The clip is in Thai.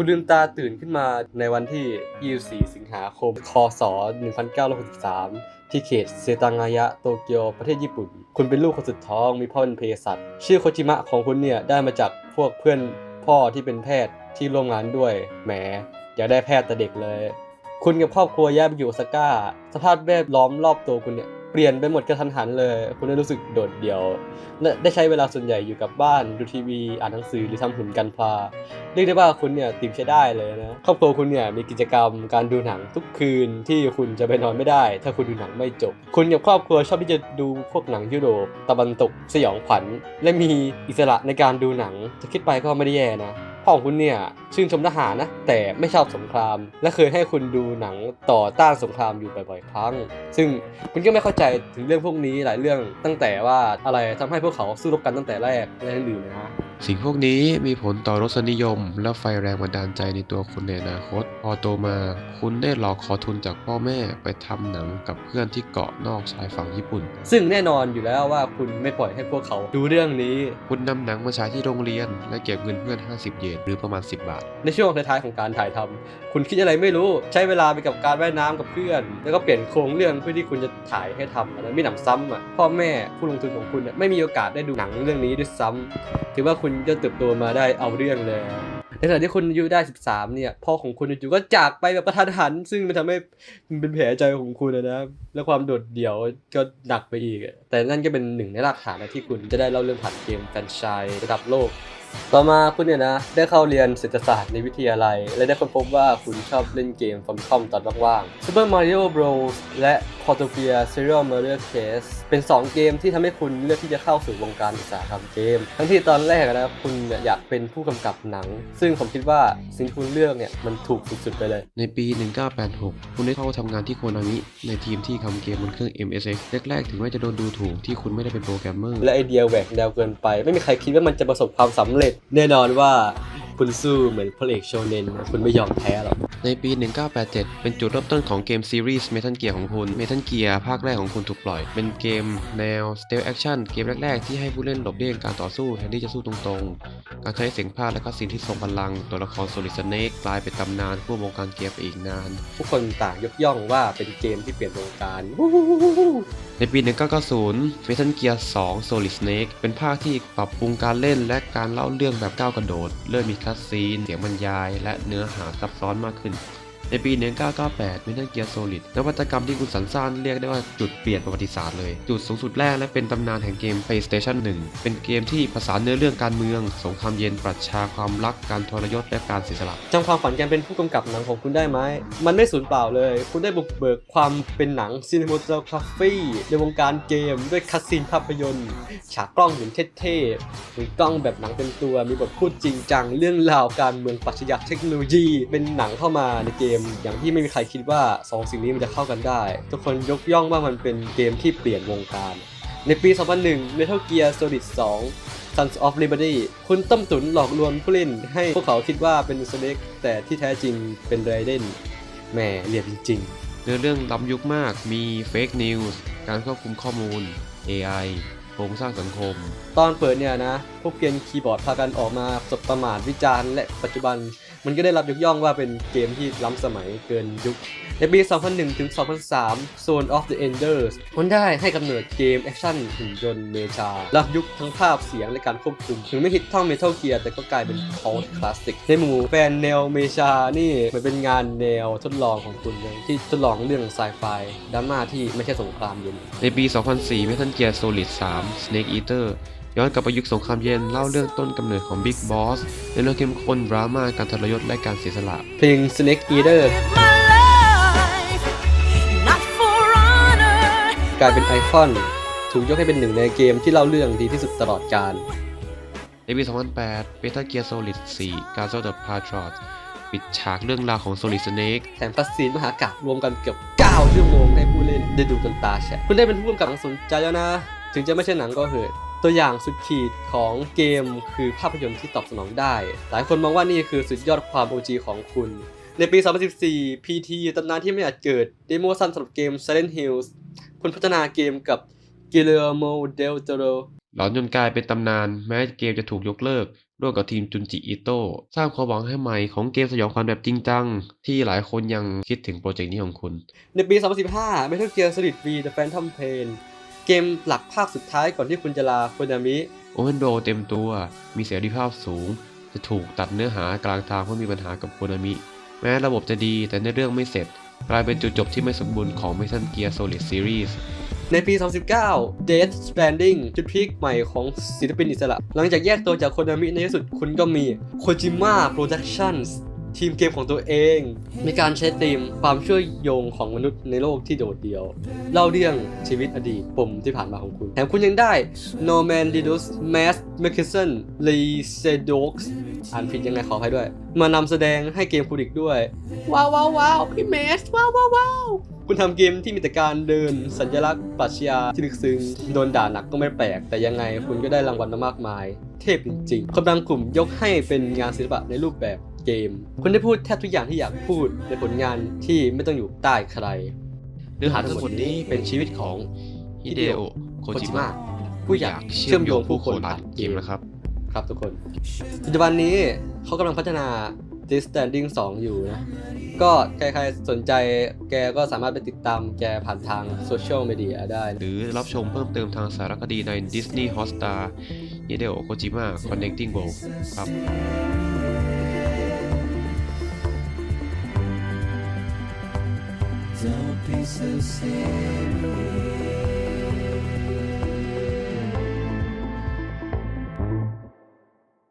คุณลืมตาตื่นขึ้นมาในวันที่ 24 สิงหาคม คศ 1963 ที่เขตเซตางายะโตเกียวประเทศญี่ปุ่น คุณเป็นลูกคนสุดท้องมีพ่อเป็นเภสัชชื่อโคจิมะของคุณเนี่ยได้มาจากพวกเพื่อนพ่อที่เป็นแพทย์ที่ร่วมงานด้วย แหมอยากได้แพทย์แต่เด็กเลย คุณกับครอบครัวย้ายไปอยู่โอซาก้า สภาพแวดล้อมรอบตัวคุณเนี่ย เปลี่ยนไปหมดกระทันหันเลย คุณได้รู้สึกโดดเดี่ยวและได้ใช้เวลาส่วนใหญ่อยู่กับบ้านดูทีวีอ่านหนังสือหรือทำหุ่นกันพลาเรียกได้ว่าคุณเนี่ยติ่มใช้ได้เลยนะครอบครัวคุณเนี่ยมีกิจกรรมการดูหนังทุกคืนที่คุณจะไปนอนไม่ได้ ถ้าคุณดูหนังไม่จบ คุณกับครอบครัวชอบที่จะดูพวกหนังยุโรปตะวันตกสยองขวัญและมีอิสระในการดูหนังจะคิดไปก็ไม่ได้แย่นะ พ่อของคุณเนี่ยชื่นชมทหารนะ แต่ไม่ชอบสงคราม และเคยให้คุณดูหนังต่อต้านสงครามอยู่บ่อยๆ ครั้ง ซึ่งคุณก็ไม่เข้าใจถึงเรื่องพวกนี้หลายเรื่องตั้งแต่ว่าอะไรทำให้พวกเขาสู้รบกันตั้งแต่แรกและอื่นๆนะ สิ่งพวกนี้มีผลต่อรสนิยม และไฟแรงบันดาลใจในตัวคุณในอนาคต พอโตมา คุณได้หลอกขอทุนจากพ่อแม่ไปทำหนังกับเพื่อนที่เกาะนอกชายฝั่งญี่ปุ่น ซึ่งแน่นอนอยู่แล้วว่าคุณไม่ปล่อยให้พวกเขาดูเรื่องนี้ คุณนำหนังมาฉายที่โรงเรียน และเก็บเงินเพื่อน 50 เยนหรือประมาณ 10 บาท ในช่วงท้ายๆของการถ่ายทำคุณคิดอะไรไม่รู้ใช้เวลาไปกับการว่ายน้ำกับเพื่อน แล้วก็เปลี่ยนโครงเรื่องเพื่อที่คุณจะถ่ายให้ทำนะไม่หนำซ้ำอะพ่อแม่ผู้ลงทุนของคุณเนี่ยไม่มีโอกาสได้ดูหนังเรื่องนี้ด้วยซ้ำถือว่าคุณจะเติบโตมาได้เอาเรื่องเลยในขณะที่คุณอายุได้ 13 เนี่ยพ่อของคุณจู่ก็จากไปแบบกระทันหัน ซึ่งมันทำให้เป็นแผลใจของคุณนะและความโดดเดี่ยวก็หนักไปอีก แต่นั่นก็เป็นหนึ่งในรากฐานนะที่คุณจะได้เล่าเรื่องผ่านเกมแฟนชายระดับโลก ต่อมาคุณเนี่ยนะ ได้เข้าเรียนเศรษฐศาสตร์ในวิทยาลัย และได้ค้นพบว่าคุณชอบเล่นเกมฟอมคอมตอนว่างๆ Super Mario Bros และ Portopia Serial Murder Case เป็น 2 เกมที่ทำให้คุณเลือกที่จะเข้าสู่วงการอุตสาหกรรมเกม ทั้งที่ตอนแรกนะคุณเนี่ยอยากเป็นผู้กำกับหนัง ซึ่งผมคิดว่าสิ่งที่คุณเลือกเนี่ยมันถูกสุดๆไปเลย ในปี 1986 คุณได้เข้าทำงานที่โคนามิในทีมที่ทำเกมบนเครื่อง MSX แรกๆถึงแม้จะโดนดูถูกที่คุณไม่ได้เป็นโปรแกรมเมอร์และไอเดียแหวกแนวเกินไป ไม่มีใครคิดว่ามันจะประสบความสำเร็จแน่นอนว่า คุณสู้เหมือนพระเอกโชเนนคุณไม่ยอมแพ้หรอก ในปี 1987 เป็นจุดเริ่มต้นของเกมซีรีส์ Metal Gear ของคุณ Metal Gear ภาคแรกของคุณถูกปล่อย เป็นเกมแนว Stealth Action เกมแรก ๆ ที่ให้ผู้เล่นหลบเลี่ยงการต่อสู้แทนที่จะสู้ตรงๆ การใช้เสียงพากย์และก็สิ่งที่ทรงพลัง ตัวละคร Solid Snake กลายเป็นตำนานผู้วงการเกมไปอีกนาน ทุกคนต่างยกย่องว่าเป็นเกมที่เปลี่ยนวงการในปี 1990 Metal Gear 2 Solid Snake เป็นภาคที่ปรับปรุงการเล่นและการเล่าเรื่องแบบก้าวกระโดด เริ่มมีคัดซีน เสียงบรรยาย และเนื้อหาซับซ้อนมากขึ้น ในปี 1998 Metal Gear Solid นวัตกรรมที่คุณสรรสร้างเรียกได้ว่าจุดเปลี่ยนประวัติศาสตร์เลย จุดสูงสุดแรกและเป็นตำนานแห่งเกม PlayStation 1 เป็นเกมที่ผสานเนื้อเรื่องการเมือง สงครามเย็นปรัชญาความรักการทรยศและการเสียสละจำความฝันการเป็นผู้กำกับหนังของคุณได้ไหม มันไม่สูญเปล่าเลย คุณได้บุกเบิกความเป็นหนังซีนิ m ม t กราฟีในวงการเกมด้วยคัสซีนภาพยนตร์ ฉากกล้องเห็นเท่ๆหรือกล้องแบบหนังเป็นตัวมีบทพูดจริงจังเรื่องราวการเมืองปรัชญาเทคโนโลยี เป็นหนังเข้ามาในเกมอย่างที่ไม่มีใครคิดว่าสองสิ่งนี้มันจะเข้ากันได้ ทุกคนยกย่องว่ามันเป็นเกมที่เปลี่ยนวงการ ในปี 2001 Metal Gear Solid 2 Sons of Liberty คุณต้มตุ๋นหลอกลวงผู้เล่น ให้พวกเขาคิดว่าเป็นสเน็กแต่ที่แท้จริงเป็นไรเดนแหม่เรียบจริงเนื้อเรื่องล้ำยุคมากมี Fake News การควบคุมข้อมูล AI โครงสร้างสังคมๆตอนเปิดเนี่ยนะ พวกเกรียนคีย์บอร์ดพากันออกมาสบประมาทวิจารณ์และปัจจุบัน มันก็ได้รับยกย่องว่าเป็นเกมที่ล้ำสมัยเกินยุค ในปี 2001 ถึง 2003 Zone of the Enders มันได้ให้กำเนิดเกมแอคชั่นหุ่นยนต์เมชาล้ำยุคทั้งภาพเสียงและการควบคุม ถึงไม่ฮิตเท่า Metal Gear แต่ก็กลายเป็น cult classic ในหมู่แฟนแนวเมชานี่มันเป็นงานแนวทดลองของคุณเลยที่ทดลองเรื่องไซไฟดราม่าที่ไม่ใช่สงครามเย็นในปี 2004 Metal Gear Solid 3 Snake Eater ย้อนกลับไปยุคสงครามเย็นเล่าเรื่องต้นกำเนิดของ Big Boss ในเรื่องเข้มข้นดราม่าการทรยศและการเสียสละ เพลง Snake Eater Live my life, not for honor. กลายเป็นไอคอน ถูกยกให้เป็นหนึ่งในเกมที่เล่าเรื่องดีที่สุดตลอดกาลในปี 2008 Metal Gear Solid 4 Castle the Patriot ปิดฉากเรื่องราวของ Solid Snake แถมคัสซีนมหากาบรวมกันเกือบ 9 ชั่วโมงให้ผู้เล่นได้ดูกันตาแฉะคุณได้เป็นผู้กำกับหนังสนใจแล้วนะ ถึงจะไม่ใช่หนังก็เหอะ ตัวอย่างสุดขีดของเกมคือภาพยนตร์ที่ตอบสนองได้ หลายคนมองว่านี่คือสุดยอดความ OG ของคุณ ในปี 2014 PT ตำนานที่ไม่อาจเกิดเดโมสั้นสำหรับเกม Silent Hills คุณพัฒนาเกมกับ Guillermo del Toro หลอนจนกลายเป็นตำนานแม้เกมจะถูกยกเลิก ร่วมกับทีมจุนจิอิโต้สร้างความหวังให้ใหม่ของเกมสยองขวัญแบบจริงจัง ที่หลายคนยังคิดถึงโปรเจกต์นี้ของคุณ ในปี 2015 Metal Gear Solid V The Phantom Pain เกมหลักภาคสุดท้ายก่อนที่คุณจะลาโคนามิโอเ n นโดเต็มตัว มีเสรีภาพสูง จะถูกตัดเนื้อหากลางทางเพราะมีปัญหากับโคนามิ แม้ระบบจะดีแต่ในอเรื่องไม่เสร็จ กลายเป็นจุดจบที่ไม่สมบูรณ์ของ Metal Gear Solid Series ในปี 2019 Death Stranding จุดพีคใหม่ของศิลปินอิสระ หลังจากแยกตัวจากโคนามิในที่สุดคุณก็มี Kojima Productions ทีมเกมของตัวเอง มีการใช้ธีมความเชื่อโยงของมนุษย์ในโลกที่โดดเดี่ยว เล่าเรื่องชีวิตอดีตปมที่ผ่านมาของคุณ แถมคุณยังได้ Norman Didus Mass m c k i s s o n Lee Sedox อ่านผิดยังไงขออภัยด้วย มานำแสดงให้เกมคุณอีกด้วย ว้าวว้าวว้าวพี่เมสว้าวว้าวว้าวคุณทำเกมที่มีแต่การเดินสัญลักษณ์ปรัชญาที่ลึกซึ้งโดนด่าหนักก็ไม่แปลก แต่ยังไงคุณก็ได้รางวัลมามากมาย เทพจริงๆคนบางกลุ่มยกให้เป็นงานศิลปะในรูปแบบ เกม คุณได้พูดแทบทุกอย่างที่อยากพูดในผลงานที่ไม่ต้องอยู่ใต้ใคร เนื้อหาทั้งหมดนี้เป็นชีวิตของฮิเดโอโคจิมะผู้อยากเชื่อมโยงผู้คนผ่านเกมนะครับ ครับทุกคน ปัจจุบันนี้เขากำลังพัฒนา This Standing 2 อยู่นะ ก็ใครๆสนใจแกก็สามารถไปติดตามแกผ่านทางโซเชียลมีเดียได้ หรือรับชมเพิ่มเติมทางสารคดีใน Disney Hotstar ฮิเดโอโคจิมะ Connecting World ครับ so.